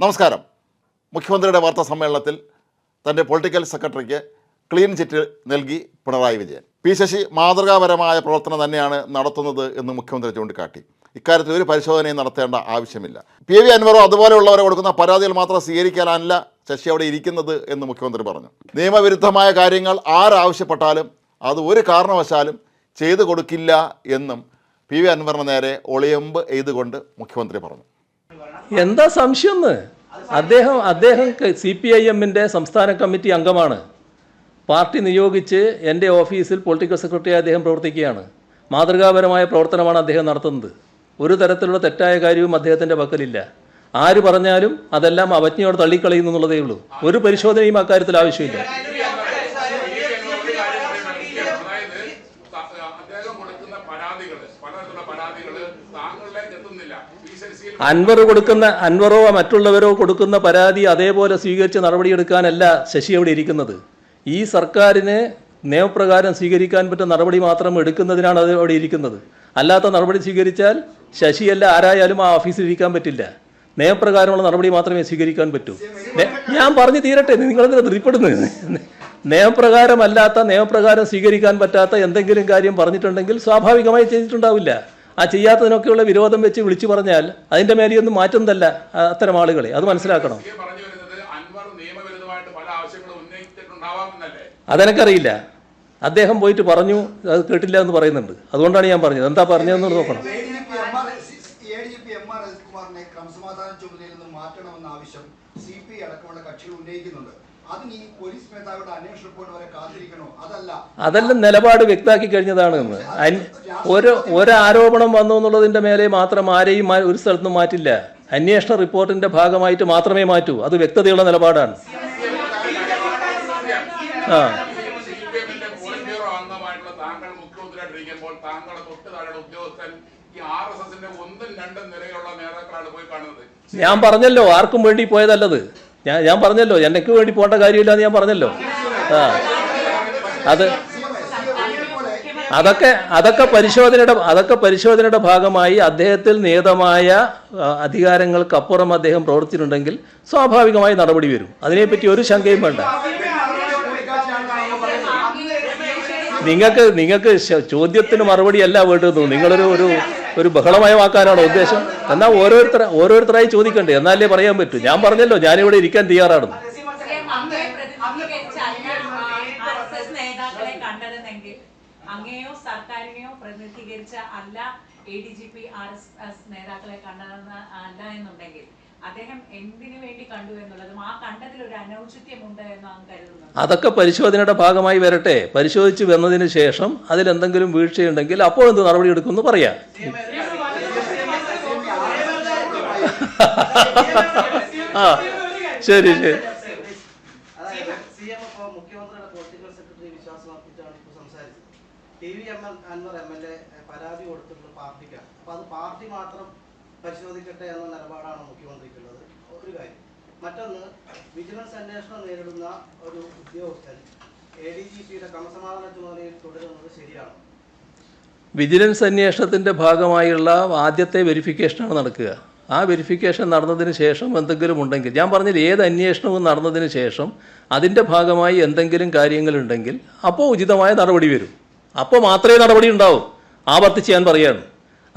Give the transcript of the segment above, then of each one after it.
നമസ്കാരം. മുഖ്യമന്ത്രിയുടെ വാർത്താ സമ്മേളനത്തിൽ തന്റെ പൊളിറ്റിക്കൽ സെക്രട്ടറിക്ക് ക്ലീൻ ചിറ്റ് നൽകി പിണറായി വിജയൻ. പി ശശി മാതൃകാപരമായ പ്രവർത്തനം തന്നെയാണ് നടത്തുന്നത് എന്ന് മുഖ്യമന്ത്രി ചൂണ്ടിക്കാട്ടി. ഇക്കാര്യത്തിൽ ഒരു പരിശോധനയും നടത്തേണ്ട ആവശ്യമില്ല. പി വി അൻവറോ അതുപോലെയുള്ളവരെ കൊടുക്കുന്ന പരാതികൾ മാത്രം സ്വീകരിക്കാനല്ല ശശി അവിടെ ഇരിക്കുന്നത് എന്ന് മുഖ്യമന്ത്രി പറഞ്ഞു. നിയമവിരുദ്ധമായ കാര്യങ്ങൾ ആരാവശ്യപ്പെട്ടാലും അത് ഒരു കാരണവശാലും ചെയ്തു കൊടുക്കില്ല എന്നും പി വി അൻവറിന് നേരെ ഒളിയമ്പ് എയ്തുകൊണ്ട് മുഖ്യമന്ത്രി പറഞ്ഞു. എന്താ സംശയം അദ്ദേഹം അദ്ദേഹം സി പി ഐ എമ്മിന്റെ സംസ്ഥാന കമ്മിറ്റി അംഗമാണ്. പാർട്ടി നിയോഗിച്ച് എന്റെ ഓഫീസിൽ പൊളിറ്റിക്കൽ സെക്രട്ടറിയായി അദ്ദേഹം പ്രവർത്തിക്കുകയാണ്. മാതൃകാപരമായ പ്രവർത്തനമാണ് അദ്ദേഹം നടത്തുന്നത്. ഒരു തരത്തിലുള്ള തെറ്റായ കാര്യവും അദ്ദേഹത്തിന്റെ പക്കലില്ല. ആര് പറഞ്ഞാലും അതെല്ലാം അവജ്ഞയോട് തള്ളിക്കളയുന്നു എന്നുള്ളതേ ഉള്ളൂ. ഒരു പരിശോധനയും അക്കാര്യത്തിൽ ആവശ്യമില്ല അതായത് ത- അദ്ദേഹം കൊടുക്കുന്ന പരാതികൾ പലതരത്തിലുള്ള പരാതികൾ താങ്കളിലേക്ക് എത്തുന്നില്ല പി ശശിയിൽ അൻവർ കൊടുക്കുന്ന അൻവറോ മറ്റുള്ളവരോ കൊടുക്കുന്ന പരാതി അതേപോലെ സ്വീകരിച്ച് നടപടിയെടുക്കാനല്ല ശശി അവിടെ ഇരിക്കുന്നത്. ഈ സർക്കാരിന് നിയമപ്രകാരം സ്വീകരിക്കാൻ പറ്റുന്ന നടപടി മാത്രം എടുക്കുന്നതിനാണ് അത് അവിടെ ഇരിക്കുന്നത്. അല്ലാത്ത നടപടി സ്വീകരിച്ചാൽ ശശിയല്ല ആരായാലും ആ ഓഫീസിൽ ഇരിക്കാൻ പറ്റില്ല. നിയമപ്രകാരമുള്ള നടപടി മാത്രമേ സ്വീകരിക്കാൻ പറ്റൂ. ഞാൻ പറഞ്ഞു തീരട്ടെ നിങ്ങളെന്തിനാ ധൃതിപ്പെടുന്നത്? നിയമപ്രകാരമല്ലാത്ത നിയമപ്രകാരം സ്വീകരിക്കാൻ പറ്റാത്ത എന്തെങ്കിലും കാര്യം പറഞ്ഞിട്ടുണ്ടെങ്കിൽ സ്വാഭാവികമായി ചെയ്തിട്ടുണ്ടാവില്ല. ആ ചെയ്യാത്തതിനൊക്കെയുള്ള വിരോധം വെച്ച് വിളിച്ചു പറഞ്ഞാൽ അതിന്റെ മേലെയൊന്നും മാറ്റുന്നതല്ല തല്ല അത്തരം ആളുകളെ. അത് മനസ്സിലാക്കണം. അതെനിക്കറിയില്ല. അദ്ദേഹം പോയിട്ട് പറഞ്ഞു അത് കേട്ടില്ല എന്ന് പറയുന്നുണ്ട്. അതുകൊണ്ടാണ് ഞാൻ പറഞ്ഞത്. എന്താ പറഞ്ഞതെന്ന് നോക്കണം. ക്രമസമാധാന ചുമതലയിൽ നിന്ന് മാറ്റണമെന്ന ആവശ്യം സി പി അടക്കമുള്ള കക്ഷികൾ ഉന്നയിക്കുന്നുണ്ട്. അതല്ല. നിലപാട് വ്യക്തമാക്കി കഴിഞ്ഞതാണ് എന്ന്. അൻ- ഒരു ആരോപണം വന്നു എന്നുള്ളതിന്റെ മേലെ മാത്രം ആരെയും ഒരു സ്ഥലത്തും മാറ്റില്ല. അന്വേഷണ റിപ്പോർട്ടിന്റെ ഭാഗമായിട്ട് മാത്രമേ മാറ്റൂ. അത് വ്യക്തതയുള്ള നിലപാടാണ്. ആ. ഞാൻ പറഞ്ഞല്ലോ ആർക്കും വേണ്ടി പോയതല്ലത്. ഞാൻ ഞാൻ പറഞ്ഞല്ലോ എനിക്ക് വേണ്ടി പോകേണ്ട കാര്യമില്ല എന്ന് ഞാൻ പറഞ്ഞല്ലോ. ആ. അത് അതൊക്കെ അതൊക്കെ പരിശോധനയുടെ അതൊക്കെ പരിശോധനയുടെ ഭാഗമായി അദ്ദേഹത്തിൽ നിയതമായ അധികാരങ്ങൾക്ക് അധികാരങ്ങൾക്കപ്പുറം അദ്ദേഹം പ്രവർത്തിച്ചിട്ടുണ്ടെങ്കിൽ സ്വാഭാവികമായി നടപടി വരും. അതിനെപ്പറ്റി ഒരു ശങ്കയും വേണ്ട. നിങ്ങൾക്ക് നിങ്ങൾക്ക് ചോദ്യത്തിന് മറുപടി അല്ല വേണ്ടത് നിങ്ങളൊരു ഒരു ഒരു ബഹളമയമാക്കാനാണോ ഉദ്ദേശം? എന്നാൽ ഓരോരുത്തർ ഓരോരുത്തരായി ചോദിക്കണ്ടേ? എന്നാലേ പറയാൻ പറ്റൂ. ഞാൻ പറഞ്ഞല്ലോ ഞാനിവിടെ ഇരിക്കാൻ തയ്യാറാണെന്ന് അങ്ങയെ സർക്കാരിനെയോ പ്രതിനിധീകരിച്ച അല്ല A D G P R S S നേതാക്കളെ കണ്ടതെന്ന് അല്ല എന്നുണ്ടെങ്കിൽ അദ്ദേഹം എന്തിനു വേണ്ടി കണ്ടു എന്നുള്ളതും ആ കണ്ടതിൽ ഒരു അനൗചിത്യമുണ്ട് എന്ന് കരുതുന്നത് കരുതുന്നു അതൊക്കെ പരിശോധനയുടെ ഭാഗമായി വരട്ടെ പരിശോധിച്ച് വന്നതിന് ശേഷം അതിലെന്തെങ്കിലും വീഴ്ചയുണ്ടെങ്കിൽ അപ്പോൾ എന്ത് നടപടി എടുക്കുമെന്ന് പറയാം ആ ശരി ശരി T V M L Anvar M L A പരാതി പാർട്ടിക്കാണ് അത് പാർട്ടി മാത്രം പരിശോധിക്കട്ടെ എന്ന നിലപാടാണ് മുഖ്യമന്ത്രിക്കുള്ളത്. ഒരു കാര്യം മറ്റൊന്ന് വിജിലൻസ് അന്വേഷണം നേരിടുന്ന ഒരു ഉദ്യോഗസ്ഥൻ എ ഡി ജി പിയുടെ ക്രമസമാധാന ചുമതലയിൽ തുടരുന്നത് ശരിയാണ്? വിജിലൻസ് അന്വേഷണത്തിന്റെ ഭാഗമായുള്ള ആദ്യത്തെ വെരിഫിക്കേഷനാണ് നടക്കുക. ആ വെരിഫിക്കേഷൻ നടന്നതിന് ശേഷം എന്തെങ്കിലും ഉണ്ടെങ്കിൽ ഞാൻ പറഞ്ഞില്ല ഏത് അന്വേഷണവും നടന്നതിന് ശേഷം അതിന്റെ ഭാഗമായി എന്തെങ്കിലും കാര്യങ്ങളുണ്ടെങ്കിൽ അപ്പോൾ ഉചിതമായ നടപടി വരും. അപ്പോൾ മാത്രമേ നടപടി ഉണ്ടാവും. ആവർത്തിച്ച് ഞാൻ പറയുകയാണ്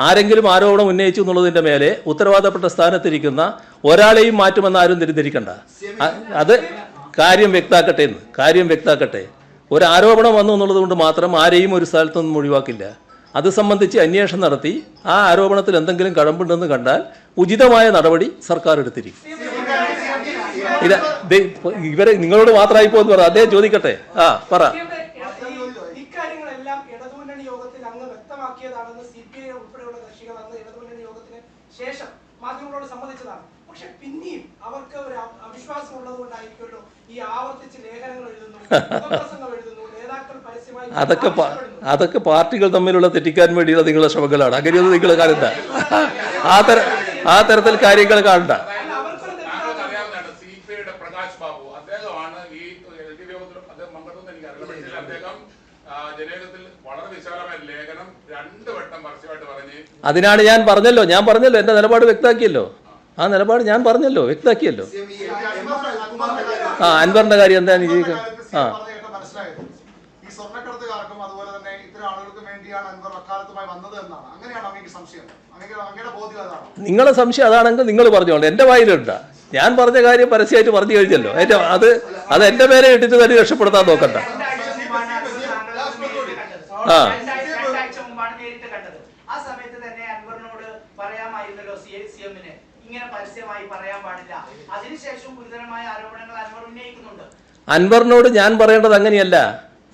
ആരെങ്കിലും ആരോപണം ഉന്നയിച്ചു എന്നുള്ളതിന്റെ മേലെ ഉത്തരവാദപ്പെട്ട സ്ഥാനത്തിരിക്കുന്ന ഒരാളെയും മാറ്റുമെന്ന് ആരും തിരിഞ്ഞിരിക്കണ്ട. അത് കാര്യം വ്യക്താക്കട്ടെ എന്ന് കാര്യം വ്യക്താക്കട്ടെ. ഒരു ആരോപണം വന്നു എന്നുള്ളത് കൊണ്ട് മാത്രം ആരെയും ഒരു സ്ഥലത്തൊന്നും ഒഴിവാക്കില്ല. അത് സംബന്ധിച്ച് അന്വേഷണം നടത്തി ആ ആരോപണത്തിൽ എന്തെങ്കിലും കഴമ്പുണ്ടെന്ന് കണ്ടാൽ ഉചിതമായ നടപടി സർക്കാർ എടുത്തിരിക്കും. ഇല്ല ഇവരെ നിങ്ങളോട് മാത്രമായി പോകുന്നു പറ അദ്ദേഹം ചോദിക്കട്ടെ. ആ പറ ഇക്കാര്യങ്ങളെല്ലാം ഇടതുമുന്നണി യോഗത്തിൽ അങ്ങ് വ്യക്തമാക്കിയതാണെന്ന് സി പി ഐ ഉൾപ്പെടെയുള്ള കക്ഷികൾ അന്ന് ഇടതുമുന്നണി യോഗത്തിന് ശേഷം മാധ്യമങ്ങളോട് സമ്മതിച്ചതാണ് പക്ഷെ പിന്നെയും അവർക്ക് ഒരു അവിശ്വാസം ഉള്ളത് കൊണ്ടായിരിക്കുമല്ലോ ഈ ആവർത്തിച്ച് ലേഖനങ്ങൾ എഴുതുന്നു നേതാക്കൾ പരസ്യമായി അതൊക്കെ അതൊക്കെ പാർട്ടികൾ തമ്മിലുള്ള തെറ്റിക്കാൻ വേണ്ടിയുള്ള നിങ്ങളുടെ ശ്രമങ്ങളാണ്. അങ്ങനെയൊന്നും നിങ്ങൾ കാണണ്ട. ആ തര ആ തരത്തിൽ കാര്യങ്ങൾ കാണണ്ട. അതിനാണ് ഞാൻ പറഞ്ഞല്ലോ. ഞാൻ പറഞ്ഞല്ലോ. എന്റെ നിലപാട് വ്യക്തമാക്കിയല്ലോ. ആ നിലപാട് ഞാൻ പറഞ്ഞല്ലോ കാര്യം ആ അൻവറിന്റെ കാര്യം എന്താണ് എനിക്ക് ആ. ഈ സ്വർണക്കടത്തുകാർക്കും അതുപോലെ തന്നെ ഇത്തരം ആളുകൾക്കും വേണ്ടിയാണ് അൻവർ അക്കാലത്തുമായി വന്നത് എന്നാണ്. അങ്ങനെയാണോ അങ്ങേക്ക് സംശയം? അങ്ങനെ അങ്ങയുടെ ബോധ്യം അതാണോ? നിങ്ങളെ സംശയം അതാണെങ്കിൽ നിങ്ങൾ പറഞ്ഞോണ്ട് എന്റെ വായിലുണ്ട. ഞാൻ പറഞ്ഞ കാര്യം പരസ്യമായിട്ട് പറഞ്ഞു കഴിഞ്ഞല്ലോ. എന്റെ അത് അത് എന്റെ പേരെ ഇട്ടിട്ട് തന്നെ രക്ഷപ്പെടുത്താൻ നോക്കണ്ട. ആ. ആ സമയത്ത് തന്നെ അൻവറിനോട് പറയാമായിരുന്നല്ലോ സി സി എമ്മിന്. ഇങ്ങനെ പരസ്യമായി പറയാൻ പാടില്ല. അതിനുശേഷം ഗുരുതരമായ ആരോപണങ്ങൾ അൻവർ ഉന്നയിക്കുന്നുണ്ട്. അൻവറിനോട് ഞാൻ പറയേണ്ടത് അങ്ങനെയല്ല.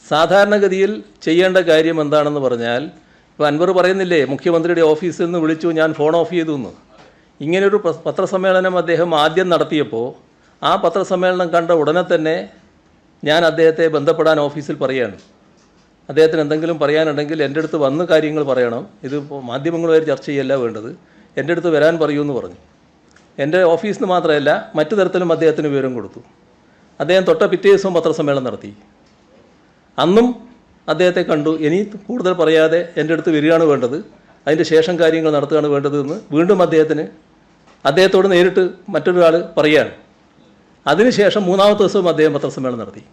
സാധാരണഗതിയിൽ ചെയ്യേണ്ട കാര്യം എന്താണെന്ന് പറഞ്ഞാൽ ഇപ്പോൾ അൻവർ പറയുന്നില്ലേ മുഖ്യമന്ത്രിയുടെ ഓഫീസിൽ നിന്ന് വിളിച്ചു ഞാൻ ഫോൺ ഓഫ് ചെയ്തു എന്ന്. ഇങ്ങനൊരു പത്രസമ്മേളനം അദ്ദേഹം ആദ്യം നടത്തിയപ്പോൾ ആ പത്രസമ്മേളനം കണ്ട ഉടനെ തന്നെ ഞാൻ അദ്ദേഹത്തെ ബന്ധപ്പെടാൻ ഓഫീസിൽ പറയുകയാണ്. അദ്ദേഹത്തിന് എന്തെങ്കിലും പറയാനുണ്ടെങ്കിൽ എന്റെ അടുത്ത് വന്ന് കാര്യങ്ങൾ പറയണം. ഇത് മാധ്യമങ്ങളുമായി ചർച്ച ചെയ്യല്ല വേണ്ടത്. എന്റെ അടുത്ത് വരാൻ പറയൂ എന്ന് പറഞ്ഞു. എന്റെ ഓഫീസിൽ നിന്ന് മാത്രമല്ല മറ്റു തരത്തിലും അദ്ദേഹത്തിന് വിവരം കൊടുത്തു. അദ്ദേഹം തൊട്ട പിറ്റേ ദിവസവും പത്രസമ്മേളനം നടത്തി. അന്നും അദ്ദേഹത്തെ കണ്ടു. ഇനി കൂടുതൽ പറയാതെ എന്റെ അടുത്ത് വരികയാണ് വേണ്ടത്. അതിന്റെ ശേഷം കാര്യങ്ങൾ നടത്തുകയാണ് വേണ്ടത് എന്ന് വീണ്ടും അദ്ദേഹത്തിന് അദ്ദേഹത്തോട് നേരിട്ട് മറ്റൊരാൾ പറയുകയാണ് അതിനുശേഷം മൂന്നാമത്തെ ദിവസവും അദ്ദേഹം പത്രസമ്മേളനം നടത്തി.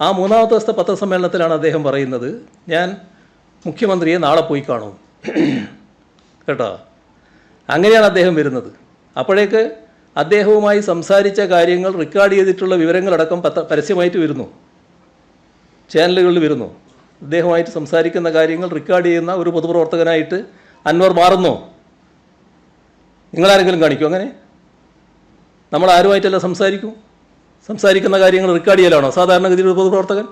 ആ മൂന്നാമത്തെ ദിവസത്തെ പത്രസമ്മേളനത്തിലാണ് അദ്ദേഹം പറയുന്നത് ഞാൻ മുഖ്യമന്ത്രിയെ നാളെ പോയി കാണും. കേട്ടോ? അങ്ങനെയാണ് അദ്ദേഹം വരുന്നത്. അപ്പോഴേക്ക് അദ്ദേഹവുമായി സംസാരിച്ച കാര്യങ്ങൾ റെക്കോർഡ് ചെയ്തിട്ടുള്ള വിവരങ്ങളടക്കം പത്ര പരസ്യമായിട്ട് വരുന്നു. ചാനലുകളിൽ വരുന്നു. അദ്ദേഹവുമായിട്ട് സംസാരിക്കുന്ന കാര്യങ്ങൾ റെക്കോർഡ് ചെയ്യുന്ന ഒരു പൊതുപ്രവർത്തകനായിട്ട് അൻവർ മാറുന്നു. നിങ്ങളാരെങ്കിലും കാണിക്കും അങ്ങനെ? നമ്മൾ ആരുമായിട്ടല്ല സംസാരിക്കും? സംസാരിക്കുന്ന കാര്യങ്ങൾ റെക്കോർഡ് ചെയ്യലാണോ? സാധാരണഗതിയിൽ ഒരു പൊതുപ്രവർത്തകൻ?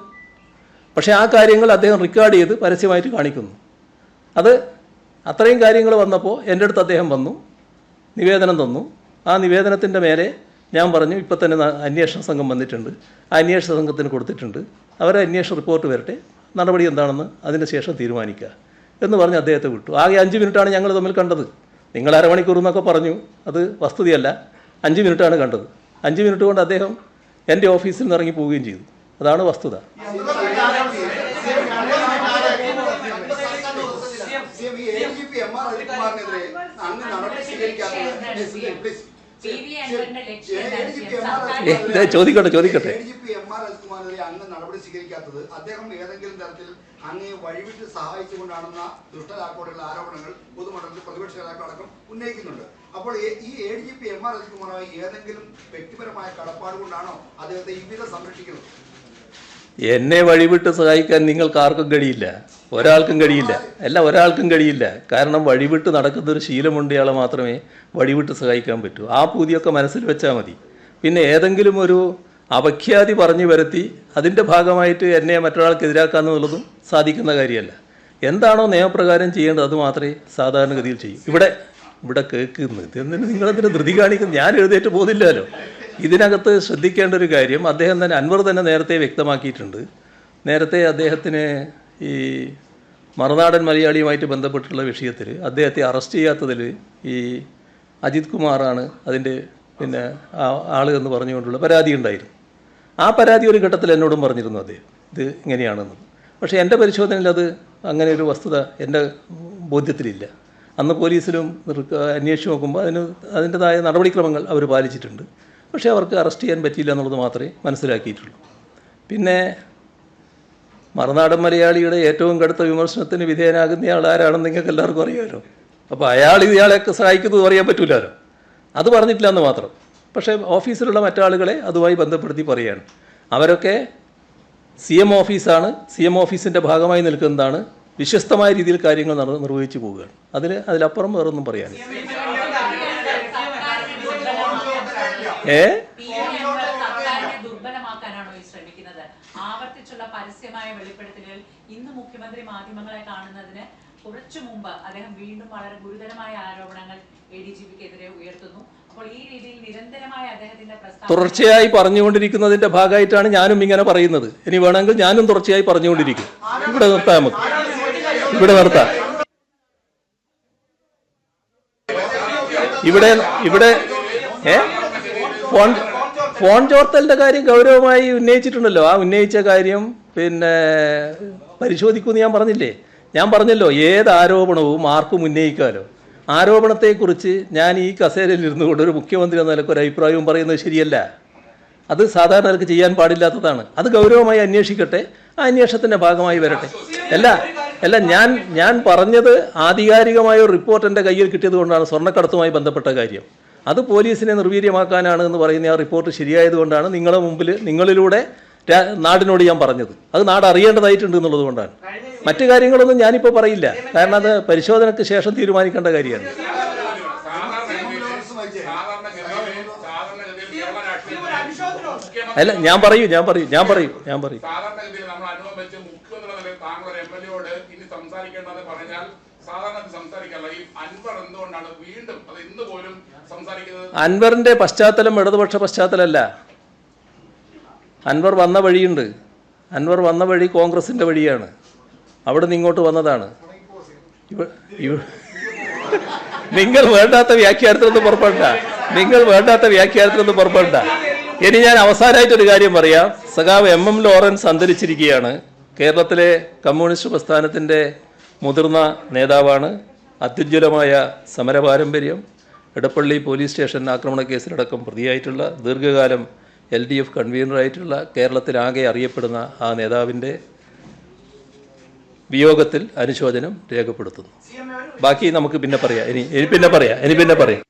പക്ഷേ ആ കാര്യങ്ങൾ അദ്ദേഹം റെക്കോർഡ് ചെയ്ത് പരസ്യമായിട്ട് കാണിക്കുന്നു. അത് അത്രയും കാര്യങ്ങൾ വന്നപ്പോൾ എന്റെ അടുത്ത് അദ്ദേഹം വന്നു. നിവേദനം തന്നു. ആ നിവേദനത്തിന്റെ മേലെ ഞാൻ പറഞ്ഞു ഇപ്പം തന്നെ അന്വേഷണ സംഘം വന്നിട്ടുണ്ട്. ആ അന്വേഷണ സംഘത്തിന് കൊടുത്തിട്ടുണ്ട്. അവരെ അന്വേഷണ റിപ്പോർട്ട് വരട്ടെ. നടപടി എന്താണെന്ന് അതിന് ശേഷം തീരുമാനിക്കുക എന്ന് പറഞ്ഞ് അദ്ദേഹത്തെ വിട്ടു. ആകെ അഞ്ച് മിനിറ്റാണ് ഞങ്ങൾ തമ്മിൽ കണ്ടത്. നിങ്ങൾ അരമണിക്കൂർ എന്നൊക്കെ പറഞ്ഞു. അത് വസ്തുതയല്ല. അഞ്ച് മിനിറ്റാണ് കണ്ടത്. അഞ്ച് മിനിറ്റ് കൊണ്ട് അദ്ദേഹം എന്റെ ഓഫീസിൽ നിന്ന് ഇറങ്ങി പോവുകയും ചെയ്തു. അതാണ് വസ്തുത സി എം ഈ A D G P M R അജിത്കുമാറിനെതിരെ അങ്ങ് നടപടി സ്വീകരിക്കാത്തത് പ്ലീസ് പി വി അൻവറിന്റെ ലക്ഷ്യം എന്താ? ഏ, ദേ, ചോദിക്കട്ടെ, ചോദിക്കട്ടെ. അന്ന് അങ്ങ് നടപടി സ്വീകരിക്കാത്തത് അദ്ദേഹം ഏതെങ്കിലും തരത്തിൽ അങ്ങയെ വഴിവിട്ട് സഹായിച്ചുകൊണ്ടാണെന്ന ദുഷ്ടതാക്കോടുള്ള ആരോപണങ്ങൾ പൊതുമണ്ഡലത്തിൽ പ്രതിപക്ഷ നേതാക്കളടക്കം ഉന്നയിക്കുന്നുണ്ട്. അപ്പോൾ ഈ- ഈ A D G P M R അജിത്കുമാറുമായി ഏതെങ്കിലും വ്യക്തിപരമായ കടപ്പാട് കൊണ്ടാണോ അദ്ദേഹത്തെ ഇവിധം സംരക്ഷിക്കുന്നത്? എന്നെ വഴിവിട്ട് സഹായിക്കാൻ നിങ്ങൾക്ക് ആർക്കും കഴിയില്ല ഒരാൾക്കും കഴിയില്ല. അല്ല ഒരാൾക്കും കഴിയില്ല. കാരണം വഴിവിട്ട് നടക്കുന്ന ഒരു ശീലമുണ്ട് ഇയാളെ മാത്രമേ വഴിവിട്ട് സഹായിക്കാൻ പറ്റൂ. ആ പൂതിയൊക്കെ മനസ്സിൽ വെച്ചാൽ മതി. പിന്നെ ഏതെങ്കിലും ഒരു അപഖ്യാതി പറഞ്ഞു വരുത്തി അതിന്റെ ഭാഗമായിട്ട് എന്നെ മറ്റൊരാൾക്ക് എതിരാക്കാന്നുള്ളതും സാധിക്കുന്ന കാര്യമല്ല. എന്താണോ നിയമപ്രകാരം ചെയ്യേണ്ടത് അത് മാത്രമേ സാധാരണഗതിയിൽ ചെയ്യൂ. ഇവിടെ ഇവിടെ കേൾക്കുന്നത്. ഇതെന്തിന് നിങ്ങളെന്തിനു ധൃതി കാണിക്കുന്നത്? ഞാൻ എഴുതേറ്റ് പോകുന്നില്ലല്ലോ. ഇതിനകത്ത് ശ്രദ്ധിക്കേണ്ട ഒരു കാര്യം അദ്ദേഹം തന്നെ അൻവർ തന്നെ നേരത്തെ വ്യക്തമാക്കിയിട്ടുണ്ട്. നേരത്തെ അദ്ദേഹത്തിന് ഈ മറുനാടൻ മലയാളിയുമായിട്ട് ബന്ധപ്പെട്ടുള്ള വിഷയത്തിൽ അദ്ദേഹത്തെ അറസ്റ്റ് ചെയ്യാത്തതിൽ ഈ അജിത് കുമാറാണ് അതിന്റെ പിന്നെ ആ- ആൾ എന്ന് പറഞ്ഞുകൊണ്ടുള്ള പരാതി ഉണ്ടായിരുന്നു. ആ പരാതി ഒരു ഘട്ടത്തിൽ എന്നോടും പറഞ്ഞിരുന്നു അദ്ദേഹം. ഇത് ഇങ്ങനെയാണെന്ന്. പക്ഷേ എന്റെ പരിശോധനയിൽ അത് അങ്ങനെ ഒരു വസ്തുത എന്റെ ബോധ്യത്തിലില്ല. അന്ന് പോലീസിലും അന്വേഷിച്ച് നോക്കുമ്പോൾ അതിന് അതിന്റെതായ നടപടിക്രമങ്ങൾ അവർ പാലിച്ചിട്ടുണ്ട്. പക്ഷേ അവർക്ക് അറസ്റ്റ് ചെയ്യാൻ പറ്റിയില്ല എന്നുള്ളത് മാത്രമേ മനസ്സിലാക്കിയിട്ടുള്ളൂ. പിന്നെ മറുനാടൻ മലയാളിയുടെ ഏറ്റവും കടുത്ത വിമർശനത്തിന് വിധേയനാകുന്നയാൾ ആരാണെന്ന് നിങ്ങൾക്ക് എല്ലാവർക്കും അറിയാമല്ലോ. അപ്പോൾ അയാൾ ഇയാളെയൊക്കെ സഹായിക്കുന്നത് പറയാൻ പറ്റില്ലല്ലോ അത് പറഞ്ഞിട്ടില്ല എന്ന് മാത്രം. പക്ഷേ ഓഫീസിലുള്ള മറ്റാളുകളെ അതുമായി ബന്ധപ്പെടുത്തി പറയുകയാണ്. അവരൊക്കെ സി എം ഓഫീസാണ്. സി എം ഓഫീസിന്റെ ഭാഗമായി നിൽക്കുന്നതാണ്. വിശ്വസ്തമായ രീതിയിൽ കാര്യങ്ങൾ നിർവഹിച്ചു പോവുകയാണ്. അതിൽ അതിലപ്പുറം വേറൊന്നും പറയാനില്ല. ഏ പി വി അൻവർ സർക്കാരിനെ ദുർബലമാക്കാനാണോ ഈ ശ്രമിക്കുന്നത് ആവർത്തിച്ചുള്ള പരസ്യമായ വെളിപ്പെടുത്തലുകൾ ഇന്ന് മുഖ്യമന്ത്രി മാധ്യമങ്ങളെ കാണുന്നതിന് കുറച്ചു മുമ്പ് അദ്ദേഹം വീണ്ടും വളരെ ഗുരുതരമായ ആരോപണങ്ങൾ എ ഡി ജി പിക്കെതിരെ ഉയർത്തുന്നു. അപ്പോൾ ഈ രീതിയിൽ നിരന്തരമായ അദ്ദേഹത്തിന്റെ തുടർച്ചയായി പറഞ്ഞുകൊണ്ടിരിക്കുന്നതിന്റെ ഭാഗമായിട്ടാണ് ഞാനും ഇങ്ങനെ പറയുന്നത്. ഇനി വേണമെങ്കിൽ ഞാനും തുടർച്ചയായി പറഞ്ഞുകൊണ്ടിരിക്കും. ഇവിടെ നിർത്താം നമുക്ക്. ഇവിടെ നിർത്താം. ഇവിടെ ഇവിടെ ഏ? ഫോൺ ഫോൺ ചോർത്തലിന്റെ കാര്യം ഗൗരവമായി ഉന്നയിച്ചിട്ടുണ്ടല്ലോ. ആ ഉന്നയിച്ച കാര്യം പിന്നെ പരിശോധിക്കുമെന്ന് ഞാൻ പറഞ്ഞില്ലേ? ഞാൻ പറഞ്ഞല്ലോ ഏത് ആരോപണവും ആർക്കും ഉന്നയിക്കാമല്ലോ ആരോപണത്തെക്കുറിച്ച് ഞാൻ ഈ കസേരയിൽ ഇരുന്നു കൊണ്ട് ഒരു മുഖ്യമന്ത്രി എന്ന നിലയ്ക്ക് ഒരു അഭിപ്രായവും പറയുന്നത് ശരിയല്ല. അത് സാധാരണക്കാർക്ക് ചെയ്യാൻ പാടില്ലാത്തതാണ്. അത് ഗൗരവമായി അന്വേഷിക്കട്ടെ ആ അന്വേഷണത്തിന്റെ ഭാഗമായി വരട്ടെ. അല്ല അല്ല ഞാൻ ഞാൻ പറഞ്ഞത് ആധികാരികമായ ഒരു റിപ്പോർട്ട് എന്റെ കയ്യിൽ കിട്ടിയത് കൊണ്ടാണ് സ്വർണക്കടത്തുമായി ബന്ധപ്പെട്ട കാര്യം. അത് പോലീസിനെ നിർവീര്യമാക്കാനാണ് എന്ന് പറയുന്ന ആ റിപ്പോർട്ട് ശരിയായതുകൊണ്ടാണ് നിങ്ങളുടെ മുമ്പിൽ നിങ്ങളിലൂടെ നാടിനോട് ഞാൻ പറഞ്ഞത്. അത് നാട് അറിയേണ്ടതായിട്ടുണ്ട് എന്നുള്ളതുകൊണ്ടാണ് മറ്റു കാര്യങ്ങളൊന്നും ഞാനിപ്പോൾ പറയില്ല. കാരണം അത് പരിശോധനയ്ക്ക് ശേഷം തീരുമാനിക്കേണ്ട കാര്യമാണ്. അല്ല ഞാൻ പറയൂ ഞാൻ പറയൂ ഞാൻ പറയൂ ഞാൻ പറയും സാധാരണഗതിയിൽ നമ്മൾ അനുഭവം വെച്ച് മുഖ്യമന്ത്രി എന്ന നിലയിൽ താങ്കൾ ഒരു എം എൽ എയോട് ഇനി സംസാരിക്കേണ്ടതെന്ന് പറഞ്ഞാൽ സാധാരണ സംസാരിക്കാറില്ല ഈ അൻവർ എന്തുകൊണ്ടാണ് വീണ്ടും അത് ഇന്ന് പോലും അൻവറിന്റെ പശ്ചാത്തലം ഇടതുപക്ഷ പശ്ചാത്തലമല്ല. അൻവർ വന്ന വഴിയുണ്ട്. അൻവർ വന്ന വഴി കോൺഗ്രസിന്റെ വഴിയാണ്. അവിടെ നിന്ന് ഇങ്ങോട്ട് വന്നതാണ്. നിങ്ങൾ വേണ്ടാത്ത വ്യാഖ്യാനത്തിനൊന്നും പുറപ്പെടണ്ട. നിങ്ങൾ വേണ്ടാത്ത വ്യാഖ്യാനത്തിനൊന്നും പുറപ്പെടണ്ട. ഇനി ഞാൻ അവസാനമായിട്ടൊരു കാര്യം പറയാം. സഖാവ് എം എം ലോറൻസ് അന്തരിച്ചിരിക്കുകയാണ്. കേരളത്തിലെ കമ്മ്യൂണിസ്റ്റ് പ്രസ്ഥാനത്തിന്റെ മുതിർന്ന നേതാവാണ്. അത്യുജ്വലമായ സമര പാരമ്പര്യം ഇടപ്പള്ളി പോലീസ് സ്റ്റേഷൻ ആക്രമണ കേസിലടക്കം പ്രതിയായിട്ടുള്ള ദീർഘകാലം എൽ ഡി എഫ് കൺവീനറായിട്ടുള്ള കേരളത്തിലാകെ അറിയപ്പെടുന്ന ആ നേതാവിന്റെ വിയോഗത്തിൽ അനുശോചനം രേഖപ്പെടുത്തുന്നു. ബാക്കി നമുക്ക് പിന്നെ പറയാം. ഇനി ഇനി പിന്നെ പറയാം. ഇനി പിന്നെ പറയാം.